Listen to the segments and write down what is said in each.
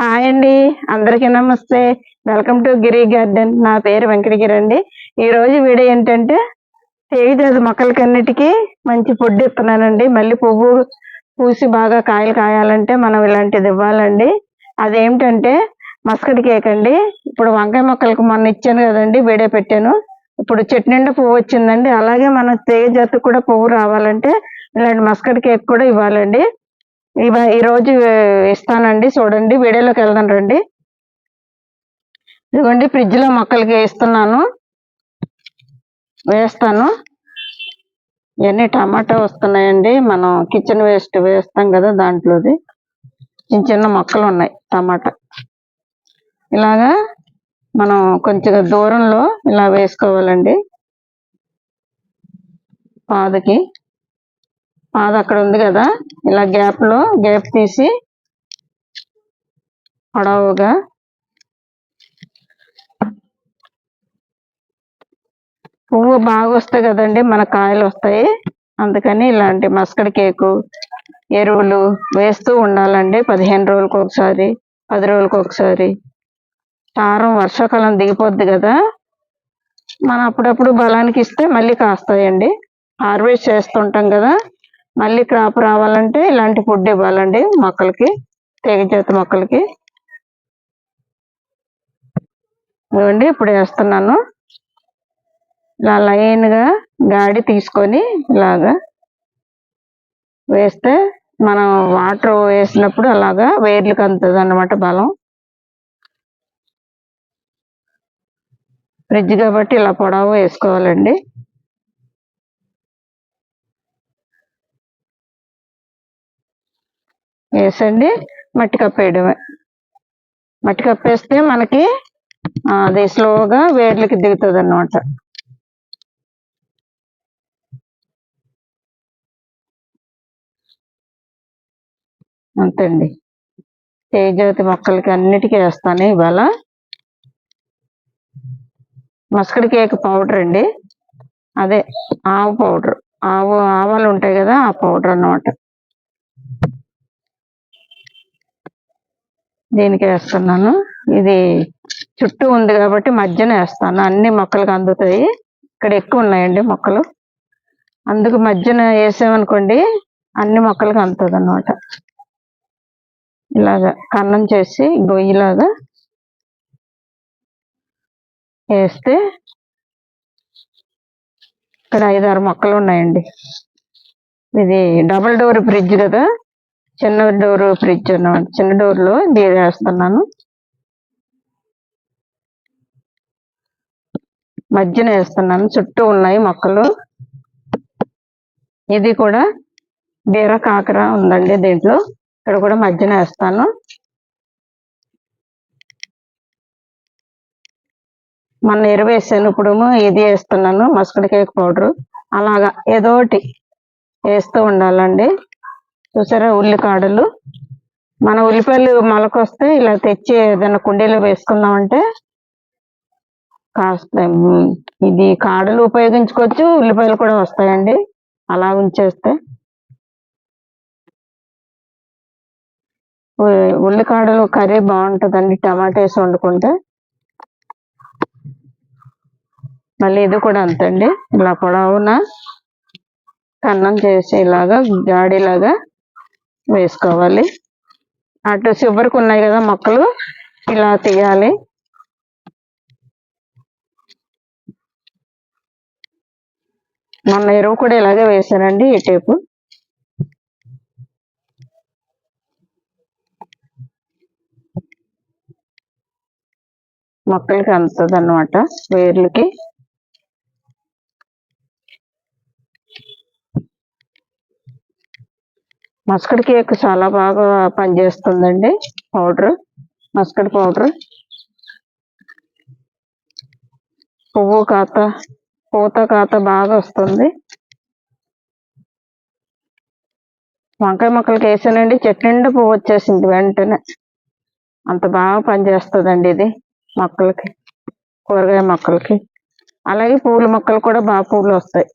Hi అండి. అందరికీ namaste. Welcome to Giri garden. నా పేరు వెంకటగిరి అండి ఈరోజు వీడియో ఏంటంటే తేగజాతి మొక్కలకన్నిటికీ మంచి ఫుడ్ ఇస్తున్నానండి. మళ్ళీ పువ్వు పూసి బాగా కాయలు కాయాలంటే మనం ఇలాంటిది ఇవ్వాలండి. అదేమిటంటే మస్కడ్ కేక్ అండి. ఇప్పుడు వంకాయ మొక్కలకు మొన్న ఇచ్చాను కదండి వీడియో పెట్టాను. ఇప్పుడు చెట్టు నిండా పువ్వు వచ్చిందండి. అలాగే మనం తేగజాతికి కూడా పువ్వు రావాలంటే ఇలాంటి మస్కడ్ కేక్ కూడా ఇవ్వాలండి. ఇవ ఈరోజు ఇస్తానండి. చూడండి వీడియోలోకి వెళ్దాం రండి. ఇదిగోండి ఫ్రిడ్జ్లో మొక్కలకి వేస్తున్నాను. వేస్తాను. ఇవన్నీ టమాటా వస్తున్నాయండి. మనం కిచెన్ వేస్ట్ వేస్తాం కదా దాంట్లోది. చిన్న చిన్న మొక్కలు ఉన్నాయి టమాటా. ఇలాగా మనం కొంచెం దూరంలో ఇలా వేసుకోవాలండి. పాదకి. పాద అక్కడ ఉంది కదా? ఇలా గ్యాప్లో గ్యాప్ తీసి పొడవుగా పువ్వు బాగా వస్తాయి కదండి మన కాయలు వస్తాయి. అందుకని ఇలాంటి మస్కడ్ కేకు ఎరువులు వేస్తూ ఉండాలండి. పదిహేను రోజులకు ఒకసారి పది రోజులకు ఒకసారి. కారం వర్షాకాలం దిగిపోద్ది కదా? మనం అప్పుడప్పుడు బలానికి ఇస్తే మళ్ళీ కాస్తాయండి. హార్వెస్ట్ చేస్తుంటాం కదా? మళ్ళీ క్రాప్ రావాలంటే ఇలాంటి ఫుడ్ ఇవ్వాలండి మొక్కలకి తీగజాతి మొక్కలకి. ఇవ్వండి ఇప్పుడు వేస్తున్నాను. ఇలా లైన్గా గాడి తీసుకొని ఇలాగా వేస్తే మనం వాటర్ వేసినప్పుడు అలాగా వేర్లకు అందుతుంది అన్నమాట బలం. ఫ్రిడ్జ్ కాబట్టి ఇలా పొడవు వేసుకోవాలండి. వేసండి మట్టి కప్పేయడమే మట్టి కప్పేస్తే మనకి అది స్లోగా వేర్లకి దిగుతుంది అన్నమాట అంతండి. తేజాతి మొక్కలకి అన్నిటికీ వేస్తాను ఇవాళ. మసకడి కేక్ పౌడర్ అండి. అదే ఆవు పౌడర్. ఆవు ఆవాలు ఉంటాయి కదా ఆ పౌడర్ అన్నమాట. దీనికి వేస్తున్నాను. ఇది చుట్టూ ఉంది కాబట్టి మధ్యన వేస్తాను. అన్ని మొక్కలకు అందుతాయి. ఇక్కడ ఎక్కువ ఉన్నాయండి మొక్కలు. అందుకు మధ్యన వేసామనుకోండి అన్ని మొక్కలకు అందుతుంది అనమాట ఇలాగా కన్నం చేసి గొయ్యిలాగా వేస్తే ఇక్కడ ఐదారు మొక్కలు ఉన్నాయండి. ఇది డబుల్ డోర్ ఫ్రిడ్జ్ కదా. చిన్న డోర్ ఫ్రిడ్జ్ అన్నమాట చిన్న డోర్లో వేస్తున్నాను. మధ్యన వేస్తున్నాను. చుట్టూ ఉన్నాయి మొక్కలు. ఇది కూడా బీర కాకర ఉందండి దీంట్లో. ఇక్కడ కూడా మధ్యన వేస్తాను. మొన్న ఎరువు వేసాను ఇప్పుడు ఇది వేస్తున్నాను. Mustard cake powder. అలాగా ఏదో ఒకటి వేస్తూ ఉండాలండి. చూసారా ఉల్లికాడలు? మన ఉల్లిపాయలు మొలకొస్తే ఇలా తెచ్చి ఏదైనా కుండీలో వేసుకున్నామంటే కాస్త ఇది కాడలు ఉపయోగించుకోవచ్చు ఉల్లిపాయలు కూడా వస్తాయండి. అలా ఉంచేస్తే. ఉల్లికాడలు కర్రీ బాగుంటుందండి. టమాటా వేసి వండుకుంటే. మళ్ళీ ఇది కూడా అంతండి ఇలా పొడవున కన్నం చేసి ఇలాగా గాడిలాగా వేసుకోవాలి. అటు చివరికి ఉన్నాయి కదా మొక్కలు? ఇలా తీయాలి. మొన్న ఎరువు కూడా ఇలాగే వేసానండి ఈ టేపు. మొక్కలకి అందుతుంది అన్నమాట వేర్లకి. మస్కడ్ కేక్ చాలా బాగా పనిచేస్తుందండి. Powder mustard powder. పువ్వు కాత పూత కాత బాగా వస్తుంది. వంకాయ మొక్కలకి వేసానండి. చెట్టు పువ్వు వచ్చేసింది వెంటనే. అంత బాగా పనిచేస్తుందండి ఇది మొక్కలకి కూరగాయ మొక్కలకి. అలాగే పూల మొక్కలు కూడా బాగా పూలు వస్తాయి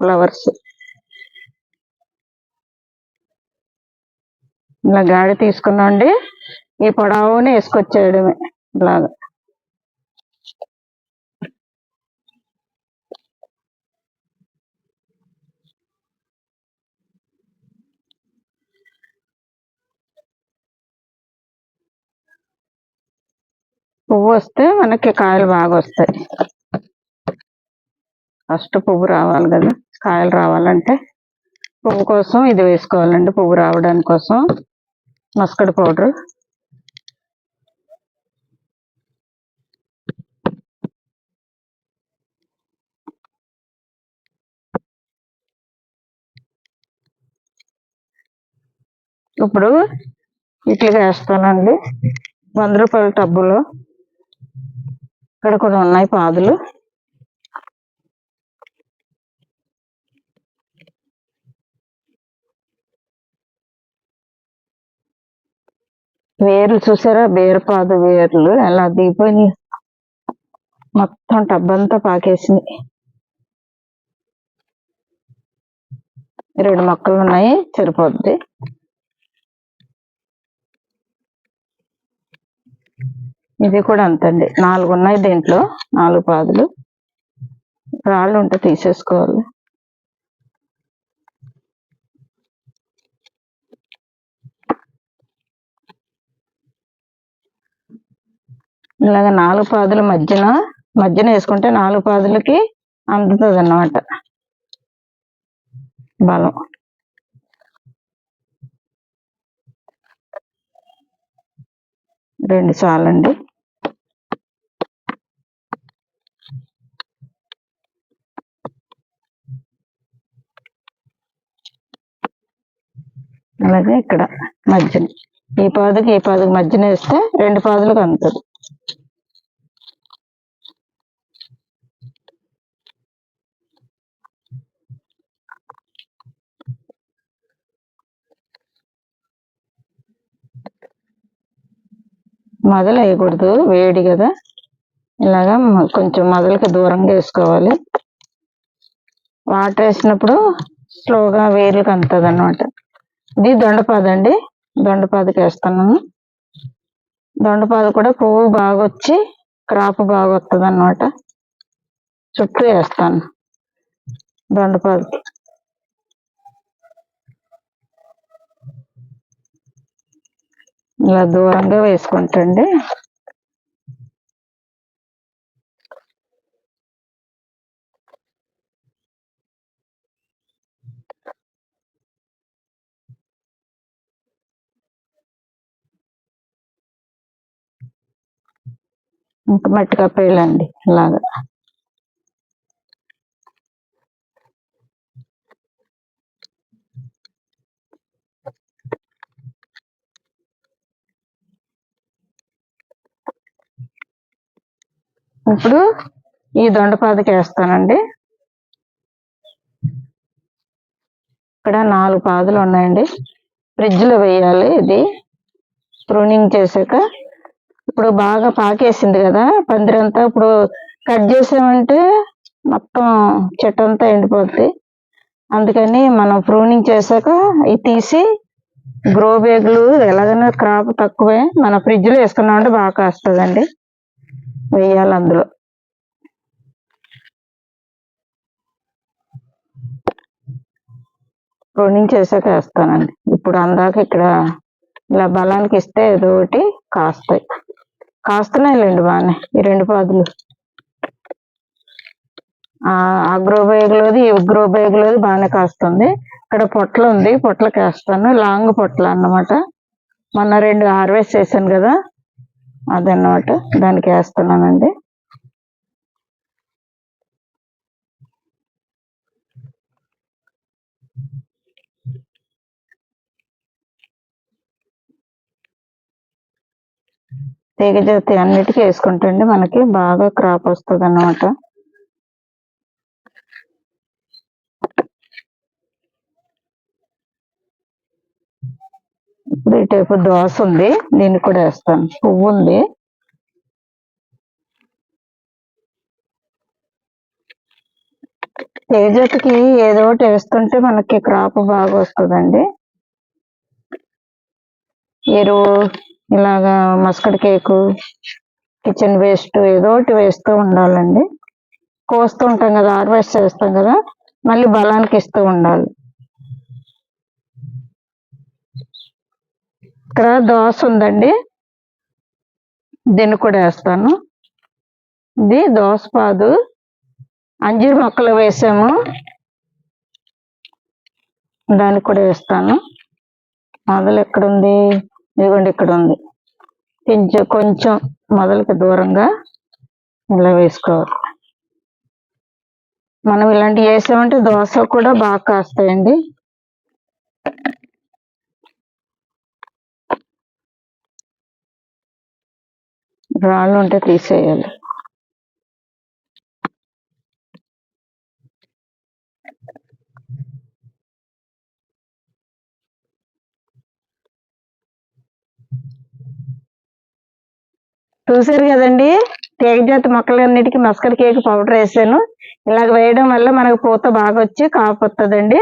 ఫ్లవర్స్. ఇలా గాడి తీసుకున్నాండి. ఈ పొడవుని వేసుకొచ్చేయడమే. ఇలాగా. పువ్వు వస్తే మనకి కాయలు బాగా వస్తాయి. ఫస్ట్ పువ్వు రావాలి కదా. కాయలు రావాలంటే పువ్వు కోసం ఇది వేసుకోవాలండి. పువ్వు రావడానికి కోసం మస్కడ్ పౌడర్. ఇప్పుడు ఇట్లా వేస్తానండి. వంద రూపాయల టబ్బులో. ఇక్కడ కూడా ఉన్నాయి పాదులు. వేర్లు చూసారా? బీరపాదు వేర్లు. ఎలా దిగిపోయింది. మొత్తం టబ్బంతా పాకేసింది. రెండు మొక్కలు ఉన్నాయి. సరిపోద్ది. ఇది కూడా అంతండి. నాలుగు ఉన్నాయి దీంట్లో. నాలుగు పాదులు. రాళ్ళు ఉంటే తీసేసుకోవాలి. ఇలాగ నాలుగు పాదుల మధ్యన మధ్యన వేసుకుంటే నాలుగు పాదులకి అందుతుంది అన్నమాట బలం. రెండు చాలండి. అలాగే ఇక్కడ మధ్యన. ఈ పాదుకి ఈ పాదుకి మధ్యన వేస్తే రెండు పాదులకు అందుతుంది మొదలు వేయకూడదు వేడి కదా. ఇలాగా కొంచెం మొదలకి దూరంగా వేసుకోవాలి. వాటర్ వేసినప్పుడు స్లోగా వేర్లకు అందుతుంది అనమాట ఇది దొండపాదు అండి. దొండపాదుకి వేస్తున్నాను దొండపాదు కూడా పువ్వు బాగా వచ్చి క్రాప్ బాగా వస్తుంది అనమాట చుట్టూ వేస్తాను. దొండపాదుకి. ఇలా దూరంగా వేసుకుంటండి ఇంకా మట్టి కప్పేయాలండి ఇలాగా. ఇప్పుడు ఈ దొండపాదకి వేస్తానండి. ఇక్కడ నాలుగు పాదులు ఉన్నాయండి. ఫ్రిడ్జ్లో వేయాలి ఇది. ప్రూనింగ్ చేశాక ఇప్పుడు బాగా పాకేసింది కదా పందిరంతా ఇప్పుడు కట్ చేసామంటే మొత్తం చెట్టు అంతా ఎండిపోద్ది. అందుకని మనం ప్రూనింగ్ చేశాక అవి తీసి గ్రో బ్యాగులు ఎలాగైనా క్రాప్ తక్కువే మన ఫ్రిడ్జ్లో వేసుకున్నామంటే బాగా కాస్తుందండి. వేయాలి అందులో. ప్రూనింగ్ వేస్తానండి. ఇప్పుడు అందాక ఇక్కడ ఇలా బలానికి ఇస్తే ఏదో ఒకటి కాస్తాయి. కాస్తున్నాయిలేండి బాగానే ఈ రెండు పాదులు. ఆ ఆ గ్రో బ్యాగులోది ఈ గ్రో బాగానే కాస్తుంది. ఇక్కడ పొట్ల ఉంది పొట్లకి వేస్తాను. లాంగ్ పొట్ల అన్నమాట మొన్న రెండు హార్వెస్ట్ చేశాను కదా అదన్నమాట. దానికి వేస్తున్నానండి. తీగ జాతి అన్నిటికీ వేసుకుంటే మనకి బాగా క్రాప్ వస్తుంది అన్నమాట ఇప్పుడు ఈ టైపు దోశ ఉంది. దీన్ని కూడా వేస్తాను. పువ్వు ఉంది. తేజతికి ఏదో ఒకటి వేస్తుంటే మనకి క్రాప్ బాగా వస్తుందండి. ఎరువు ఇలాగా మస్కడ్ కేకు కిచెన్ వేస్ట్ ఏదో ఒకటి వేస్తూ ఉండాలండి. కోస్తూ ఉంటాం కదా హార్వెస్ట్ చేస్తాం కదా మళ్ళీ బలానికి ఇస్తూ ఉండాలి. ఇక్కడ దోశ ఉందండి. దీన్ని కూడా వేస్తాను. ఇది దోసపాదు అంజీర్ మొక్కలు వేసాము. దాన్ని కూడా వేస్తాను. మొదలు ఎక్కడుంది? ఇదిగోండి ఇక్కడ ఉంది కొంచెం కొంచెం మొదలకి దూరంగా ఇలా వేసుకోవాలి. మనం ఇలాంటివి వేసామంటే దోశ కూడా బాగా కాస్తాయండి. రాళ్ళు ఉంటే తీసేయాలి. చూసారు కదండి? తేగ జాతి మొక్కలన్నిటికీ మస్కడ్ కేక్ పౌడర్ వేసాను. ఇలాగ వేయడం వల్ల మనకు పూత బాగా వచ్చి కాపు వస్తుందండి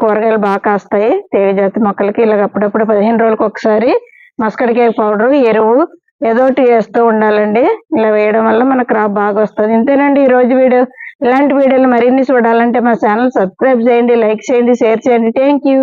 కూరగాయలు బాగా కాస్తాయి. తీగ జాతి మొక్కలకి ఇలాగ అప్పుడప్పుడు పదిహేను రోజులకు ఒకసారి మస్కర్ కేక్ పౌడర్ ఎరువు ఏదోటి వేస్తూ ఉండాలండి. ఇలా వేయడం వల్ల మన క్రాప్ బాగా వస్తుంది. ఇంతేనండి ఈ రోజు వీడియో. ఇలాంటి వీడియోలు మరిన్ని చూడాలంటే మా ఛానల్ సబ్స్క్రైబ్ చేయండి లైక్ చేయండి షేర్ చేయండి. Thank you.